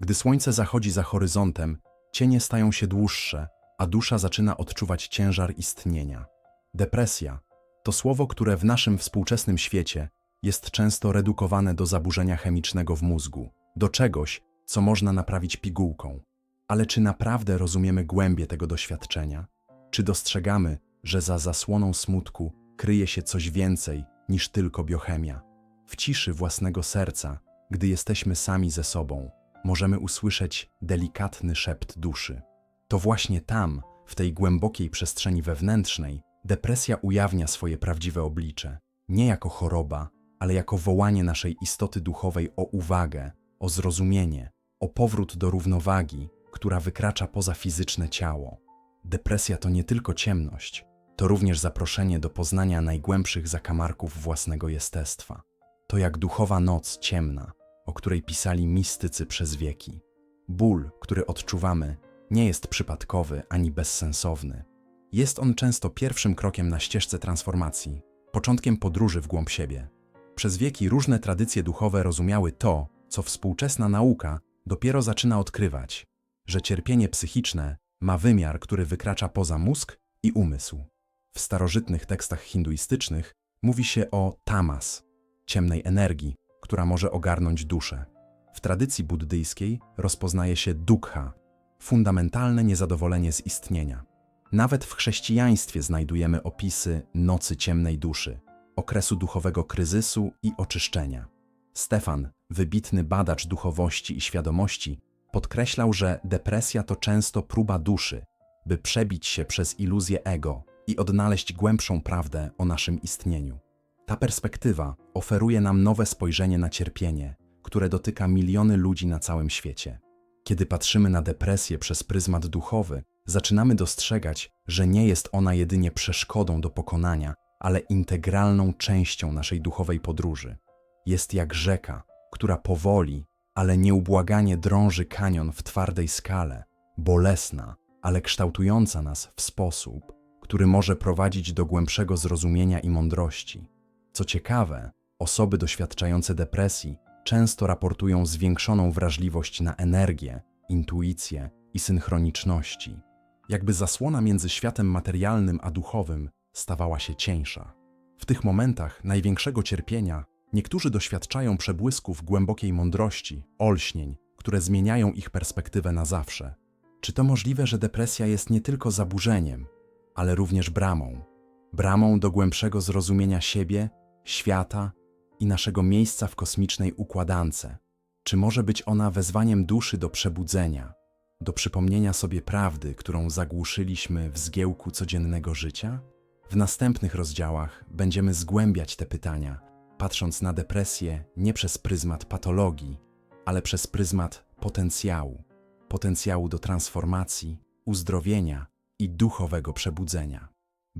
Gdy słońce zachodzi za horyzontem, cienie stają się dłuższe, a dusza zaczyna odczuwać ciężar istnienia. Depresja to słowo, które w naszym współczesnym świecie jest często redukowane do zaburzenia chemicznego w mózgu, do czegoś, co można naprawić pigułką. Ale czy naprawdę rozumiemy głębię tego doświadczenia? Czy dostrzegamy, że za zasłoną smutku kryje się coś więcej niż tylko biochemia? W ciszy własnego serca, gdy jesteśmy sami ze sobą, możemy usłyszeć delikatny szept duszy. To właśnie tam, w tej głębokiej przestrzeni wewnętrznej, depresja ujawnia swoje prawdziwe oblicze, nie jako choroba, ale jako wołanie naszej istoty duchowej o uwagę, o zrozumienie, o powrót do równowagi, która wykracza poza fizyczne ciało. Depresja to nie tylko ciemność, to również zaproszenie do poznania najgłębszych zakamarków własnego jestestwa. To jak duchowa noc ciemna, o której pisali mistycy przez wieki. Ból, który odczuwamy, nie jest przypadkowy ani bezsensowny. Jest on często pierwszym krokiem na ścieżce transformacji, początkiem podróży w głąb siebie. Przez wieki różne tradycje duchowe rozumiały to, co współczesna nauka dopiero zaczyna odkrywać, że cierpienie psychiczne ma wymiar, który wykracza poza mózg i umysł. W starożytnych tekstach hinduistycznych mówi się o tamas, ciemnej energii, która może ogarnąć duszę. W tradycji buddyjskiej rozpoznaje się dukha, fundamentalne niezadowolenie z istnienia. Nawet w chrześcijaństwie znajdujemy opisy nocy ciemnej duszy, okresu duchowego kryzysu i oczyszczenia. Stefan, wybitny badacz duchowości i świadomości, podkreślał, że depresja to często próba duszy, by przebić się przez iluzję ego i odnaleźć głębszą prawdę o naszym istnieniu. Ta perspektywa oferuje nam nowe spojrzenie na cierpienie, które dotyka miliony ludzi na całym świecie. Kiedy patrzymy na depresję przez pryzmat duchowy, zaczynamy dostrzegać, że nie jest ona jedynie przeszkodą do pokonania, ale integralną częścią naszej duchowej podróży. Jest jak rzeka, która powoli, ale nieubłaganie drąży kanion w twardej skale, bolesna, ale kształtująca nas w sposób, który może prowadzić do głębszego zrozumienia i mądrości. Co ciekawe, osoby doświadczające depresji często raportują zwiększoną wrażliwość na energię, intuicję i synchroniczności. Jakby zasłona między światem materialnym a duchowym stawała się cieńsza. W tych momentach największego cierpienia niektórzy doświadczają przebłysków głębokiej mądrości, olśnień, które zmieniają ich perspektywę na zawsze. Czy to możliwe, że depresja jest nie tylko zaburzeniem, ale również bramą? Bramą do głębszego zrozumienia siebie, świata i naszego miejsca w kosmicznej układance? Czy może być ona wezwaniem duszy do przebudzenia, do przypomnienia sobie prawdy, którą zagłuszyliśmy w zgiełku codziennego życia? W następnych rozdziałach będziemy zgłębiać te pytania, patrząc na depresję nie przez pryzmat patologii, ale przez pryzmat potencjału potencjału do transformacji, uzdrowienia i duchowego przebudzenia.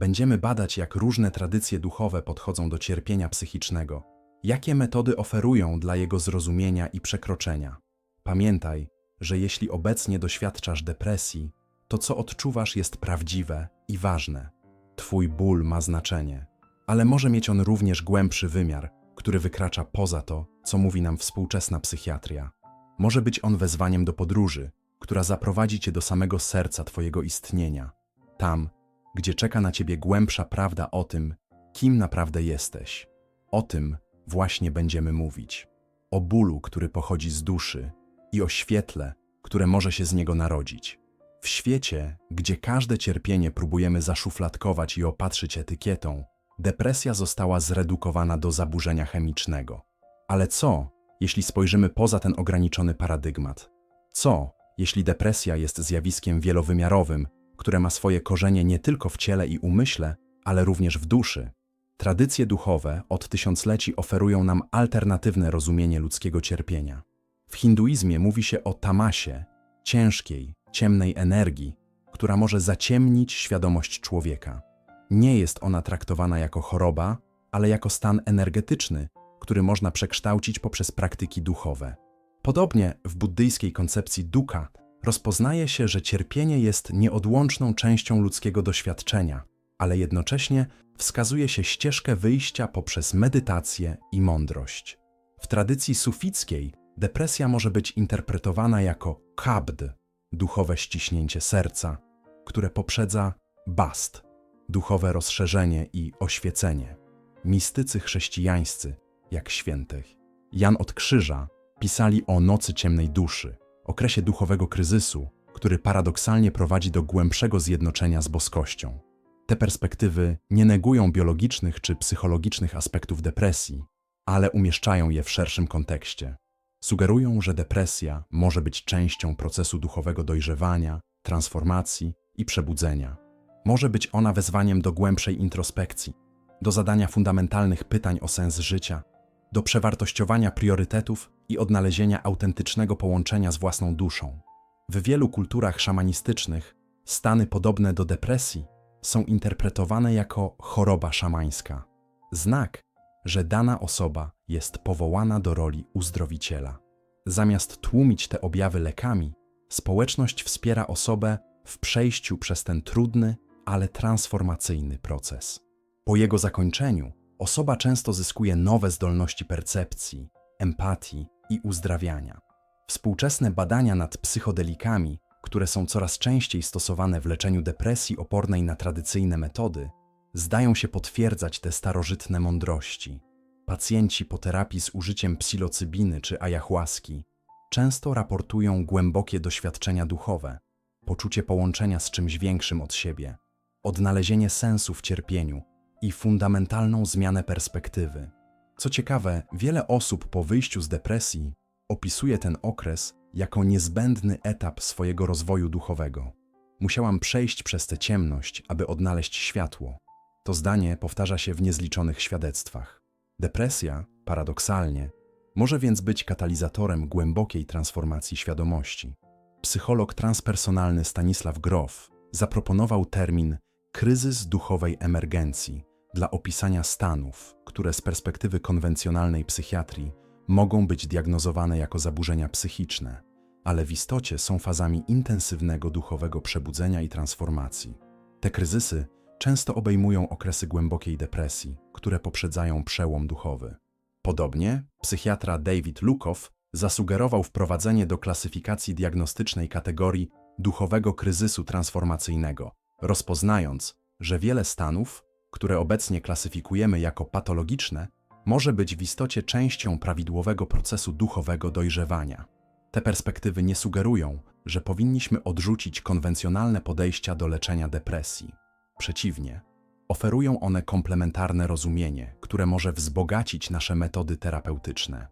Będziemy badać, jak różne tradycje duchowe podchodzą do cierpienia psychicznego, jakie metody oferują dla jego zrozumienia i przekroczenia. Pamiętaj, że jeśli obecnie doświadczasz depresji, to co odczuwasz jest prawdziwe i ważne. Twój ból ma znaczenie, ale może mieć on również głębszy wymiar, który wykracza poza to, co mówi nam współczesna psychiatria. Może być on wezwaniem do podróży, która zaprowadzi cię do samego serca Twojego istnienia, tam, gdzie czeka na Ciebie głębsza prawda o tym, kim naprawdę jesteś. O tym właśnie będziemy mówić. O bólu, który pochodzi z duszy i o świetle, które może się z niego narodzić. W świecie, gdzie każde cierpienie próbujemy zaszufladkować i opatrzyć etykietą, depresja została zredukowana do zaburzenia chemicznego. Ale co, jeśli spojrzymy poza ten ograniczony paradygmat? Co, jeśli depresja jest zjawiskiem wielowymiarowym, które ma swoje korzenie nie tylko w ciele i umyśle, ale również w duszy. Tradycje duchowe od tysiącleci oferują nam alternatywne rozumienie ludzkiego cierpienia. W hinduizmie mówi się o tamasie, ciężkiej, ciemnej energii, która może zaciemnić świadomość człowieka. Nie jest ona traktowana jako choroba, ale jako stan energetyczny, który można przekształcić poprzez praktyki duchowe. Podobnie w buddyjskiej koncepcji dukkha rozpoznaje się, że cierpienie jest nieodłączną częścią ludzkiego doświadczenia, ale jednocześnie wskazuje się ścieżkę wyjścia poprzez medytację i mądrość. W tradycji sufickiej Depresja może być interpretowana jako kabd, duchowe ściśnięcie serca, które poprzedza bast, duchowe rozszerzenie i oświecenie. Mistycy chrześcijańscy, jak świętych Jan od Krzyża, pisali o nocy ciemnej duszy, okresie duchowego kryzysu, który paradoksalnie prowadzi do głębszego zjednoczenia z boskością. Te perspektywy nie negują biologicznych czy psychologicznych aspektów depresji, ale umieszczają je w szerszym kontekście. Sugerują, że depresja może być częścią procesu duchowego dojrzewania, transformacji i przebudzenia. Może być ona wezwaniem do głębszej introspekcji, do zadania fundamentalnych pytań o sens życia, do przewartościowania priorytetów i odnalezienia autentycznego połączenia z własną duszą. W wielu kulturach szamanistycznych stany podobne do depresji są interpretowane jako choroba szamańska. Znak, że dana osoba jest powołana do roli uzdrowiciela. Zamiast tłumić te objawy lekami, społeczność wspiera osobę w przejściu przez ten trudny, ale transformacyjny proces. Po jego zakończeniu osoba często zyskuje nowe zdolności percepcji, empatii i uzdrawiania. Współczesne badania nad psychodelikami, które są coraz częściej stosowane w leczeniu depresji opornej na tradycyjne metody, zdają się potwierdzać te starożytne mądrości. Pacjenci po terapii z użyciem psilocybiny czy ayahuaski często raportują głębokie doświadczenia duchowe, poczucie połączenia z czymś większym od siebie, odnalezienie sensu w cierpieniu i fundamentalną zmianę perspektywy. Co ciekawe, wiele osób po wyjściu z depresji opisuje ten okres jako niezbędny etap swojego rozwoju duchowego. Musiałam przejść przez tę ciemność, aby odnaleźć światło. To zdanie powtarza się w niezliczonych świadectwach. Depresja, paradoksalnie, może więc być katalizatorem głębokiej transformacji świadomości. Psycholog transpersonalny Stanisław Grof zaproponował termin kryzys duchowej emergencji dla opisania stanów, które z perspektywy konwencjonalnej psychiatrii mogą być diagnozowane jako zaburzenia psychiczne, ale w istocie są fazami intensywnego duchowego przebudzenia i transformacji. Te kryzysy często obejmują okresy głębokiej depresji, które poprzedzają przełom duchowy. Podobnie psychiatra David Lukow zasugerował wprowadzenie do klasyfikacji diagnostycznej kategorii duchowego kryzysu transformacyjnego, rozpoznając, że wiele stanów, które obecnie klasyfikujemy jako patologiczne, może być w istocie częścią prawidłowego procesu duchowego dojrzewania. Te perspektywy nie sugerują, że powinniśmy odrzucić konwencjonalne podejścia do leczenia depresji. Przeciwnie, oferują one komplementarne rozumienie, które może wzbogacić nasze metody terapeutyczne.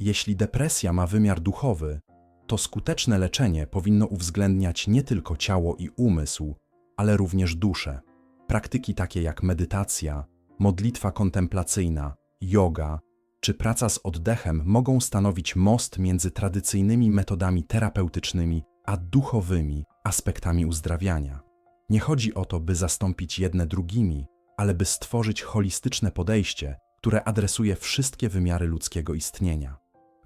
Jeśli depresja ma wymiar duchowy, to skuteczne leczenie powinno uwzględniać nie tylko ciało i umysł, ale również duszę. Praktyki takie jak medytacja, modlitwa kontemplacyjna, yoga czy praca z oddechem mogą stanowić most między tradycyjnymi metodami terapeutycznymi a duchowymi aspektami uzdrawiania. Nie chodzi o to, by zastąpić jedne drugimi, ale by stworzyć holistyczne podejście, które adresuje wszystkie wymiary ludzkiego istnienia.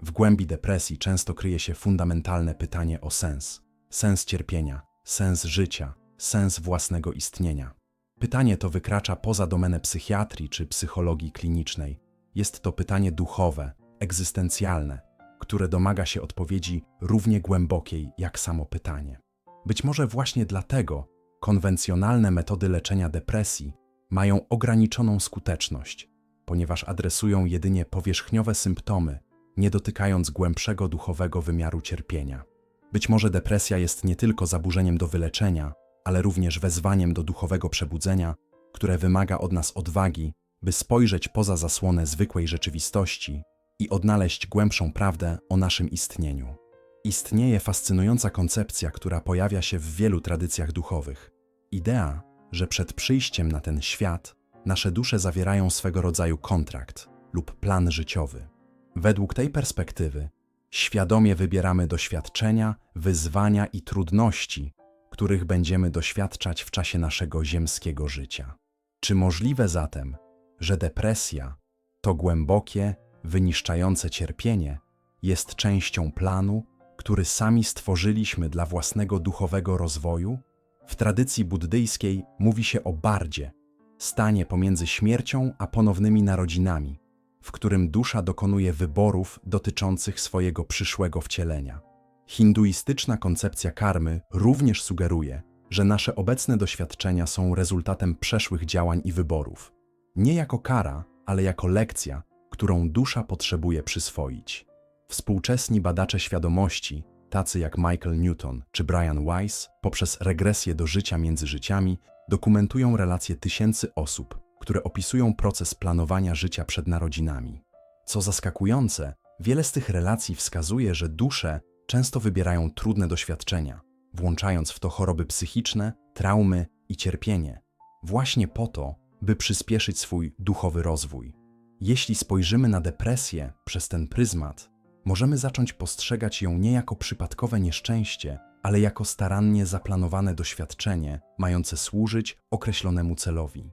W głębi depresji często kryje się fundamentalne pytanie o sens sens cierpienia, sens życia, sens własnego istnienia. Pytanie to wykracza poza domenę psychiatrii czy psychologii klinicznej. Jest to pytanie duchowe, egzystencjalne, które domaga się odpowiedzi równie głębokiej jak samo pytanie. Być może właśnie dlatego konwencjonalne metody leczenia depresji mają ograniczoną skuteczność, ponieważ adresują jedynie powierzchniowe symptomy, nie dotykając głębszego duchowego wymiaru cierpienia. Być może depresja jest nie tylko zaburzeniem do wyleczenia, ale również wezwaniem do duchowego przebudzenia, które wymaga od nas odwagi, by spojrzeć poza zasłonę zwykłej rzeczywistości i odnaleźć głębszą prawdę o naszym istnieniu. Istnieje fascynująca koncepcja, która pojawia się w wielu tradycjach duchowych. Idea, że przed przyjściem na ten świat nasze dusze zawierają swego rodzaju kontrakt lub plan życiowy. Według tej perspektywy świadomie wybieramy doświadczenia, wyzwania i trudności, których będziemy doświadczać w czasie naszego ziemskiego życia. Czy możliwe zatem, że depresja, to głębokie, wyniszczające cierpienie, jest częścią planu, który sami stworzyliśmy dla własnego duchowego rozwoju? W tradycji buddyjskiej mówi się o bardzie, stanie pomiędzy śmiercią a ponownymi narodzinami, w którym dusza dokonuje wyborów dotyczących swojego przyszłego wcielenia. Hinduistyczna koncepcja karmy również sugeruje, że nasze obecne doświadczenia są rezultatem przeszłych działań i wyborów. Nie jako kara, ale jako lekcja, którą dusza potrzebuje przyswoić. Współczesni badacze świadomości, tacy jak Michael Newton czy Brian Weiss, poprzez regresję do życia między życiami, dokumentują relacje tysięcy osób, które opisują proces planowania życia przed narodzinami. Co zaskakujące, wiele z tych relacji wskazuje, że dusze często wybierają trudne doświadczenia, włączając w to choroby psychiczne, traumy i cierpienie, właśnie po to, by przyspieszyć swój duchowy rozwój. Jeśli spojrzymy na depresję przez ten pryzmat, możemy zacząć postrzegać ją nie jako przypadkowe nieszczęście, ale jako starannie zaplanowane doświadczenie, mające służyć określonemu celowi.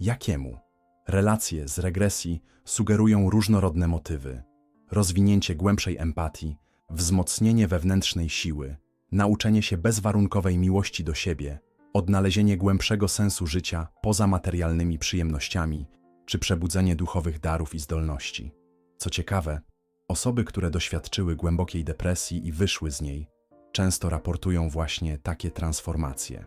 Jakiemu? Relacje z regresji sugerują różnorodne motywy: rozwinięcie głębszej empatii, wzmocnienie wewnętrznej siły, nauczenie się bezwarunkowej miłości do siebie, odnalezienie głębszego sensu życia poza materialnymi przyjemnościami, czy przebudzenie duchowych darów i zdolności. Co ciekawe, osoby, które doświadczyły głębokiej depresji i wyszły z niej, często raportują właśnie takie transformacje.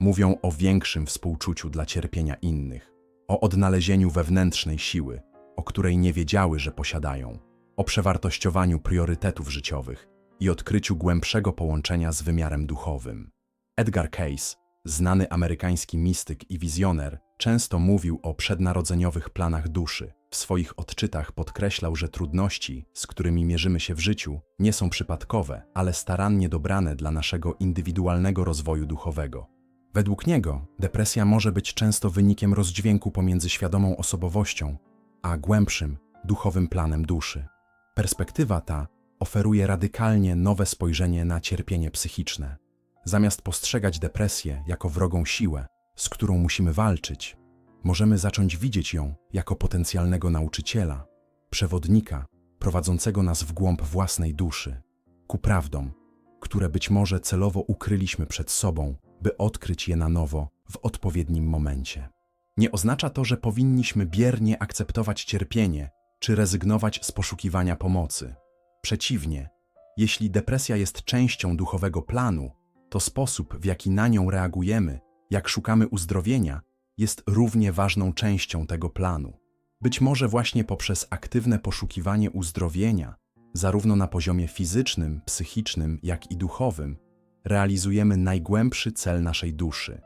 Mówią o większym współczuciu dla cierpienia innych, o odnalezieniu wewnętrznej siły, o której nie wiedziały, że posiadają, o przewartościowaniu priorytetów życiowych i odkryciu głębszego połączenia z wymiarem duchowym. Edgar Cayce, znany amerykański mistyk i wizjoner, często mówił o przednarodzeniowych planach duszy. W swoich odczytach podkreślał, że trudności, z którymi mierzymy się w życiu, nie są przypadkowe, ale starannie dobrane dla naszego indywidualnego rozwoju duchowego. Według niego depresja może być często wynikiem rozdźwięku pomiędzy świadomą osobowością a głębszym, duchowym planem duszy. Perspektywa ta oferuje radykalnie nowe spojrzenie na cierpienie psychiczne. Zamiast postrzegać depresję jako wrogą siłę, z którą musimy walczyć, możemy zacząć widzieć ją jako potencjalnego nauczyciela, przewodnika prowadzącego nas w głąb własnej duszy, ku prawdom, które być może celowo ukryliśmy przed sobą, by odkryć je na nowo w odpowiednim momencie. Nie oznacza to, że powinniśmy biernie akceptować cierpienie czy rezygnować z poszukiwania pomocy. Przeciwnie, jeśli depresja jest częścią duchowego planu, to sposób, w jaki na nią reagujemy, jak szukamy uzdrowienia, jest równie ważną częścią tego planu. Być może właśnie poprzez aktywne poszukiwanie uzdrowienia, zarówno na poziomie fizycznym, psychicznym, jak i duchowym, realizujemy najgłębszy cel naszej duszy.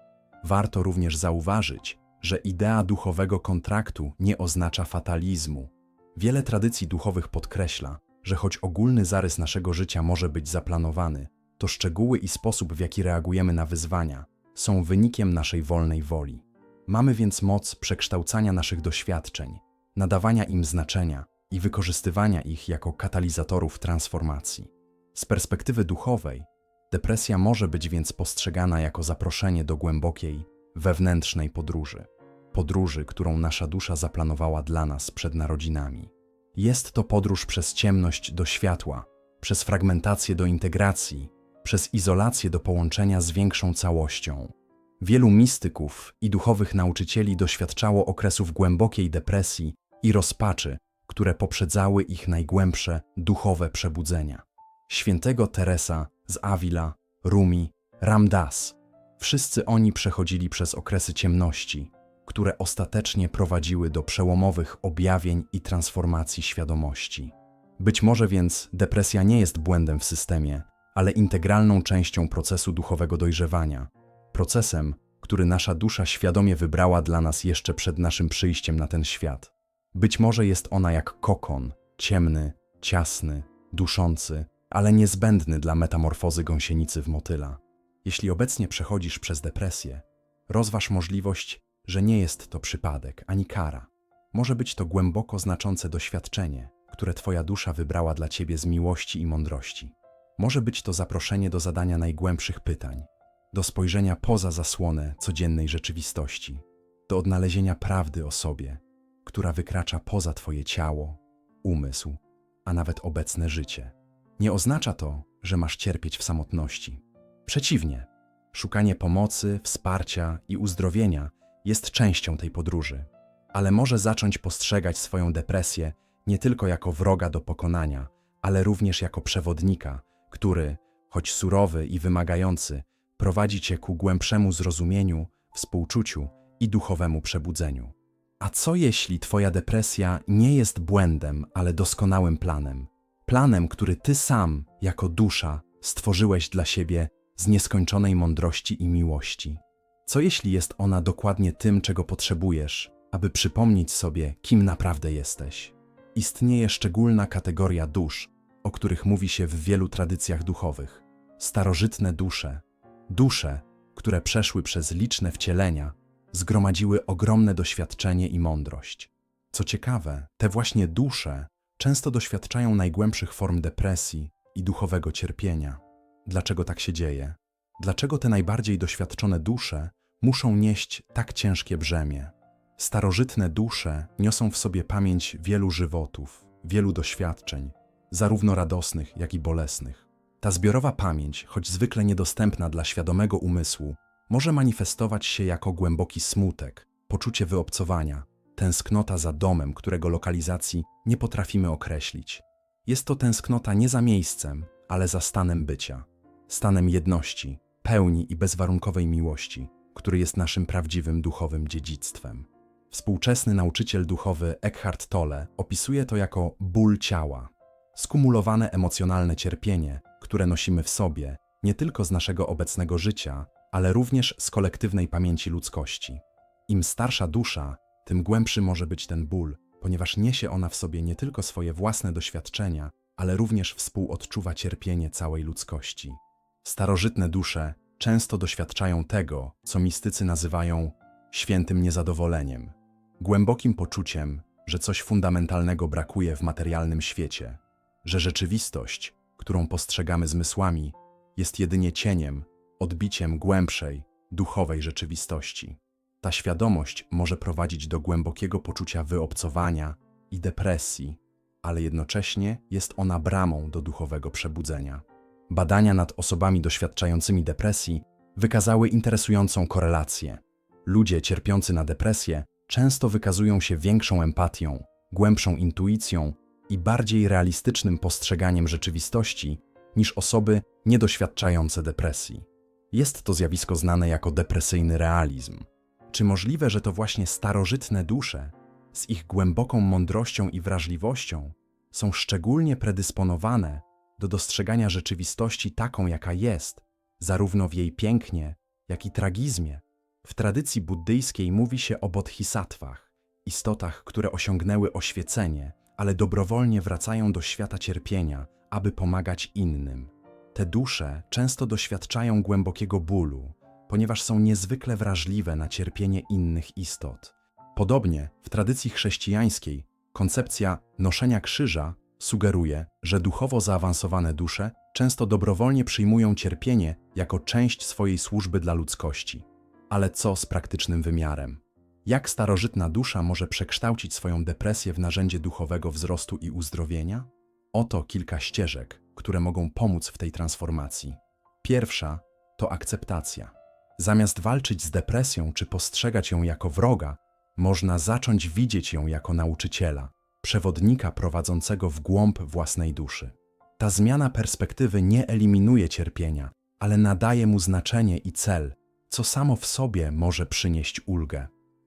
Warto również zauważyć, że idea duchowego kontraktu nie oznacza fatalizmu. Wiele tradycji duchowych podkreśla, że choć ogólny zarys naszego życia może być zaplanowany, to szczegóły i sposób, w jaki reagujemy na wyzwania, są wynikiem naszej wolnej woli. Mamy więc moc przekształcania naszych doświadczeń, nadawania im znaczenia i wykorzystywania ich jako katalizatorów transformacji. Z perspektywy duchowej, depresja może być więc postrzegana jako zaproszenie do głębokiej, wewnętrznej podróży. Podróży, którą nasza dusza zaplanowała dla nas przed narodzinami. Jest to podróż przez ciemność do światła, przez fragmentację do integracji, przez izolację do połączenia z większą całością. Wielu mistyków i duchowych nauczycieli doświadczało okresów głębokiej depresji i rozpaczy, które poprzedzały ich najgłębsze duchowe przebudzenia. Świętego Teresa z Avila, Rumi, Ramdas. Wszyscy oni przechodzili przez okresy ciemności, które ostatecznie prowadziły do przełomowych objawień i transformacji świadomości. Być może więc depresja nie jest błędem w systemie, ale integralną częścią procesu duchowego dojrzewania, procesem, który nasza dusza świadomie wybrała dla nas jeszcze przed naszym przyjściem na ten świat. Być może jest ona jak kokon, ciemny, ciasny, duszący, ale niezbędny dla metamorfozy gąsienicy w motyla. Jeśli obecnie przechodzisz przez depresję, rozważ możliwość, że nie jest to przypadek ani kara. Może być to głęboko znaczące doświadczenie, które Twoja dusza wybrała dla Ciebie z miłości i mądrości. Może być to zaproszenie do zadania najgłębszych pytań, do spojrzenia poza zasłonę codziennej rzeczywistości, do odnalezienia prawdy o sobie, która wykracza poza Twoje ciało, umysł, a nawet obecne życie. Nie oznacza to, że masz cierpieć w samotności. Przeciwnie, szukanie pomocy, wsparcia i uzdrowienia jest częścią tej podróży, ale może zacząć postrzegać swoją depresję nie tylko jako wroga do pokonania, ale również jako przewodnika, który, choć surowy i wymagający, prowadzi cię ku głębszemu zrozumieniu, współczuciu i duchowemu przebudzeniu. A co jeśli twoja depresja nie jest błędem, ale doskonałym planem? Planem, który ty sam, jako dusza, stworzyłeś dla siebie z nieskończonej mądrości i miłości. Co jeśli jest ona dokładnie tym, czego potrzebujesz, aby przypomnieć sobie, kim naprawdę jesteś? Istnieje szczególna kategoria dusz, o których mówi się w wielu tradycjach duchowych. Starożytne dusze. Dusze, które przeszły przez liczne wcielenia, zgromadziły ogromne doświadczenie i mądrość. Co ciekawe, te właśnie dusze często doświadczają najgłębszych form depresji i duchowego cierpienia. Dlaczego tak się dzieje? Dlaczego te najbardziej doświadczone dusze muszą nieść tak ciężkie brzemię? Starożytne dusze niosą w sobie pamięć wielu żywotów, wielu doświadczeń, zarówno radosnych, jak i bolesnych. Ta zbiorowa pamięć, choć zwykle niedostępna dla świadomego umysłu, może manifestować się jako głęboki smutek, poczucie wyobcowania, tęsknota za domem, którego lokalizacji nie potrafimy określić. Jest to tęsknota nie za miejscem, ale za stanem bycia, stanem jedności, pełni i bezwarunkowej miłości, który jest naszym prawdziwym duchowym dziedzictwem. Współczesny nauczyciel duchowy Eckhart Tolle opisuje to jako ból ciała, skumulowane emocjonalne cierpienie, które nosimy w sobie nie tylko z naszego obecnego życia, ale również z kolektywnej pamięci ludzkości. Im starsza dusza, tym głębszy może być ten ból, ponieważ niesie ona w sobie nie tylko swoje własne doświadczenia, ale również współodczuwa cierpienie całej ludzkości. Starożytne dusze często doświadczają tego, co mistycy nazywają świętym niezadowoleniem, głębokim poczuciem, że coś fundamentalnego brakuje w materialnym świecie, że rzeczywistość, którą postrzegamy zmysłami, jest jedynie cieniem, odbiciem głębszej, duchowej rzeczywistości. Ta świadomość może prowadzić do głębokiego poczucia wyobcowania i depresji, ale jednocześnie jest ona bramą do duchowego przebudzenia. Badania nad osobami doświadczającymi depresji wykazały interesującą korelację. Ludzie cierpiący na depresję często wykazują się większą empatią, głębszą intuicją i bardziej realistycznym postrzeganiem rzeczywistości niż osoby niedoświadczające depresji. Jest to zjawisko znane jako depresyjny realizm. Czy możliwe, że to właśnie starożytne dusze, z ich głęboką mądrością i wrażliwością, są szczególnie predysponowane do dostrzegania rzeczywistości taką, jaka jest, zarówno w jej pięknie, jak i tragizmie? W tradycji buddyjskiej mówi się o bodhisatwach, istotach, które osiągnęły oświecenie, ale dobrowolnie wracają do świata cierpienia, aby pomagać innym. Te dusze często doświadczają głębokiego bólu, ponieważ są niezwykle wrażliwe na cierpienie innych istot. Podobnie w tradycji chrześcijańskiej koncepcja noszenia krzyża sugeruje, że duchowo zaawansowane dusze często dobrowolnie przyjmują cierpienie jako część swojej służby dla ludzkości. Ale co z praktycznym wymiarem? Jak starożytna dusza może przekształcić swoją depresję w narzędzie duchowego wzrostu i uzdrowienia? Oto kilka ścieżek, które mogą pomóc w tej transformacji. Pierwsza to akceptacja. Zamiast walczyć z depresją czy postrzegać ją jako wroga, można zacząć widzieć ją jako nauczyciela, przewodnika prowadzącego w głąb własnej duszy. Ta zmiana perspektywy nie eliminuje cierpienia, ale nadaje mu znaczenie i cel, co samo w sobie może przynieść ulgę.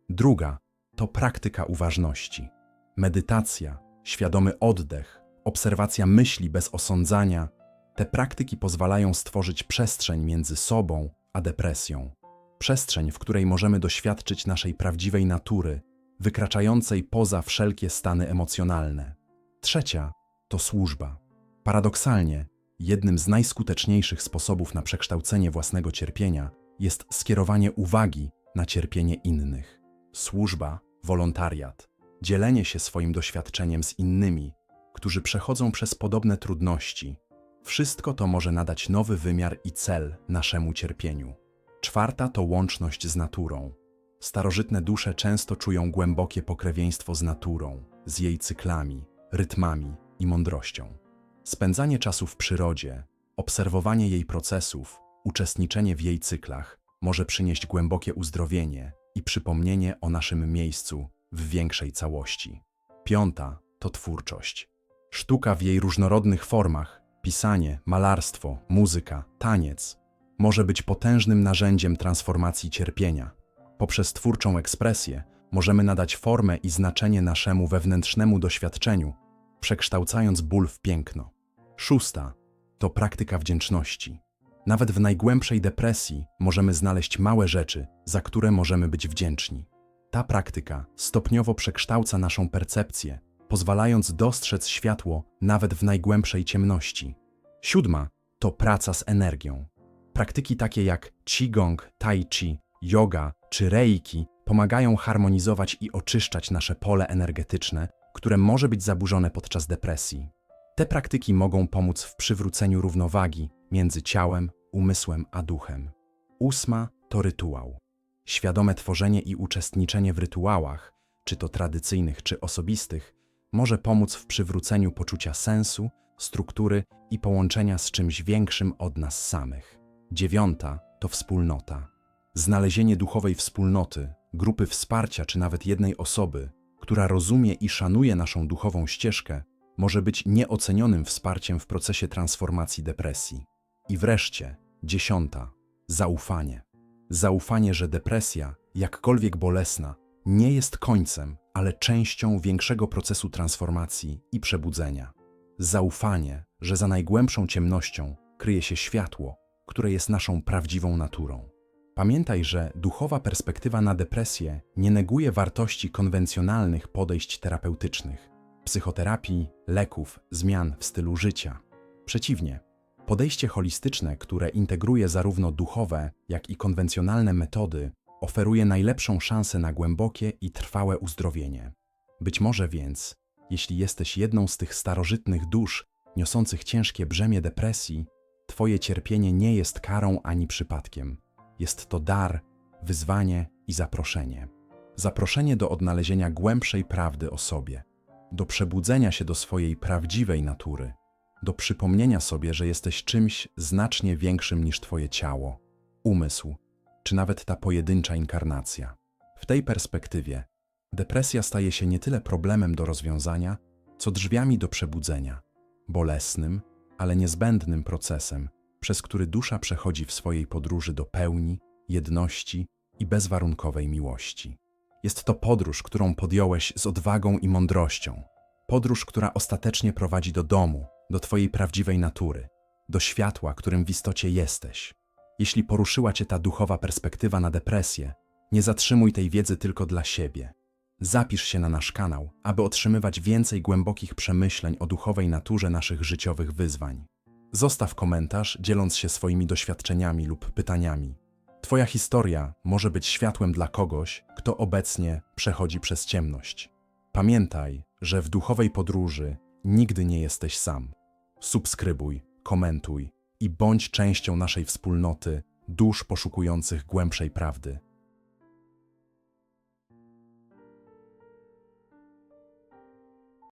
Druga to praktyka uważności. Medytacja, świadomy oddech, obserwacja myśli bez osądzania. Te praktyki pozwalają stworzyć przestrzeń między sobą a depresją. Przestrzeń, w której możemy doświadczyć naszej prawdziwej natury, wykraczającej poza wszelkie stany emocjonalne. Trzecia to służba. Paradoksalnie, jednym z najskuteczniejszych sposobów na przekształcenie własnego cierpienia jest skierowanie uwagi na cierpienie innych. Służba, wolontariat, dzielenie się swoim doświadczeniem z innymi, którzy przechodzą przez podobne trudności. Wszystko to może nadać nowy wymiar i cel naszemu cierpieniu. Czwarta to łączność z naturą. Starożytne dusze często czują głębokie pokrewieństwo z naturą, z jej cyklami, rytmami i mądrością. Spędzanie czasu w przyrodzie, obserwowanie jej procesów, uczestniczenie w jej cyklach może przynieść głębokie uzdrowienie i przypomnienie o naszym miejscu w większej całości. Piąta to twórczość. Sztuka w jej różnorodnych formach pisanie, malarstwo, muzyka, taniec może być potężnym narzędziem transformacji cierpienia. Poprzez twórczą ekspresję możemy nadać formę i znaczenie naszemu wewnętrznemu doświadczeniu, przekształcając ból w piękno. Szósta to praktyka wdzięczności. Nawet w najgłębszej depresji możemy znaleźć małe rzeczy, za które możemy być wdzięczni. Ta praktyka stopniowo przekształca naszą percepcję, pozwalając dostrzec światło nawet w najgłębszej ciemności. Siódma to praca z energią. Praktyki takie jak Qigong, Tai Chi, yoga czy Reiki pomagają harmonizować i oczyszczać nasze pole energetyczne, które może być zaburzone podczas depresji. Te praktyki mogą pomóc w przywróceniu równowagi między ciałem, umysłem a duchem. Ósma to rytuał. Świadome tworzenie i uczestniczenie w rytuałach, czy to tradycyjnych, czy osobistych, może pomóc w przywróceniu poczucia sensu, struktury i połączenia z czymś większym od nas samych. Dziewiąta to wspólnota. Znalezienie duchowej wspólnoty, grupy wsparcia czy nawet jednej osoby, która rozumie i szanuje naszą duchową ścieżkę, może być nieocenionym wsparciem w procesie transformacji depresji. I wreszcie, dziesiąta zaufanie. Zaufanie, że depresja, jakkolwiek bolesna, nie jest końcem, ale częścią większego procesu transformacji i przebudzenia. Zaufanie, że za najgłębszą ciemnością kryje się światło, które jest naszą prawdziwą naturą. Pamiętaj, że duchowa perspektywa na depresję nie neguje wartości konwencjonalnych podejść terapeutycznych, psychoterapii, leków, zmian w stylu życia. Przeciwnie, podejście holistyczne, które integruje zarówno duchowe, jak i konwencjonalne metody, oferuje najlepszą szansę na głębokie i trwałe uzdrowienie. Być może więc, jeśli jesteś jedną z tych starożytnych dusz niosących ciężkie brzemię depresji, Twoje cierpienie nie jest karą ani przypadkiem. Jest to dar, wyzwanie i zaproszenie. Zaproszenie do odnalezienia głębszej prawdy o sobie, do przebudzenia się do swojej prawdziwej natury, do przypomnienia sobie, że jesteś czymś znacznie większym niż Twoje ciało, umysł, czy nawet ta pojedyncza inkarnacja. W tej perspektywie depresja staje się nie tyle problemem do rozwiązania, co drzwiami do przebudzenia, bolesnym, ale niezbędnym procesem, przez który dusza przechodzi w swojej podróży do pełni, jedności i bezwarunkowej miłości. Jest to podróż, którą podjąłeś z odwagą i mądrością. Podróż, która ostatecznie prowadzi do domu, do Twojej prawdziwej natury, do światła, którym w istocie jesteś. Jeśli poruszyła Cię ta duchowa perspektywa na depresję, nie zatrzymuj tej wiedzy tylko dla siebie. Zapisz się na nasz kanał, aby otrzymywać więcej głębokich przemyśleń o duchowej naturze naszych życiowych wyzwań. Zostaw komentarz, dzieląc się swoimi doświadczeniami lub pytaniami. Twoja historia może być światłem dla kogoś, kto obecnie przechodzi przez ciemność. Pamiętaj, że w duchowej podróży nigdy nie jesteś sam. Subskrybuj, komentuj i bądź częścią naszej wspólnoty dusz poszukujących głębszej prawdy.